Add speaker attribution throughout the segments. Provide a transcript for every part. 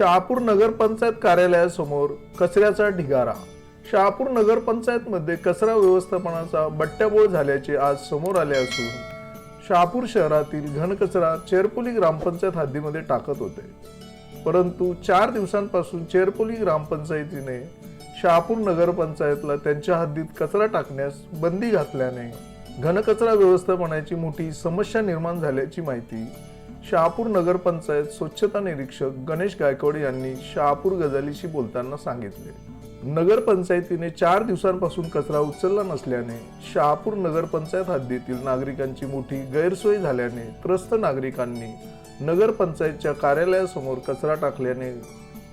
Speaker 1: शहापूर नगरपंचायत कार्यालयासमोर कचऱ्याचा ढिगारा. शहापूर नगरपंचायतमध्ये कचरा व्यवस्थापनाचा बट्ट्याबोळ झाल्याचे आज समोर आले असून शहापूर शहरातील घनकचरा चेरपोली ग्रामपंचायत हद्दीमध्ये टाकत होते. परंतु चार दिवसांपासून चेरपोली ग्रामपंचायतीने शहापूर नगरपंचायतला त्यांच्या हद्दीत कचरा टाकण्यास बंदी घातल्याने घनकचरा व्यवस्थापनाची मोठी समस्या निर्माण झाल्याची माहिती शहापूर नगरपंचायत स्वच्छता निरीक्षक गणेश गायकवाड यांनी शहापूर गजालीशी बोलताना सांगितले. नगरपंचायतीने चार दिवसांपासून कचरा उचलला नसल्याने शहापूर नगरपंचायत हद्दीतील नागरिकांची मोठी गैरसोय झाल्याने त्रस्त नागरिकांनी नगरपंचायतच्या कार्यालयासमोर कचरा टाकल्याने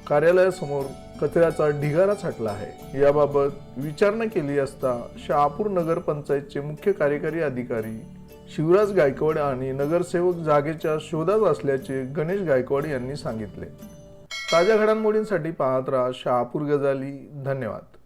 Speaker 1: कार्यालयासमोर कचऱ्याचा ढिगारा छाटला आहे. याबाबत विचारणा केली असता शहापूर नगरपंचायतचे मुख्य कार्यकारी अधिकारी शिवराज गायकवाड आणि नगरसेवक जागेच्या शोधात असल्याचे गणेश गायकवाड यांनी सांगितले. ताज्या घडामोडींसाठी पाहत राहा शहापूर गजाली. धन्यवाद.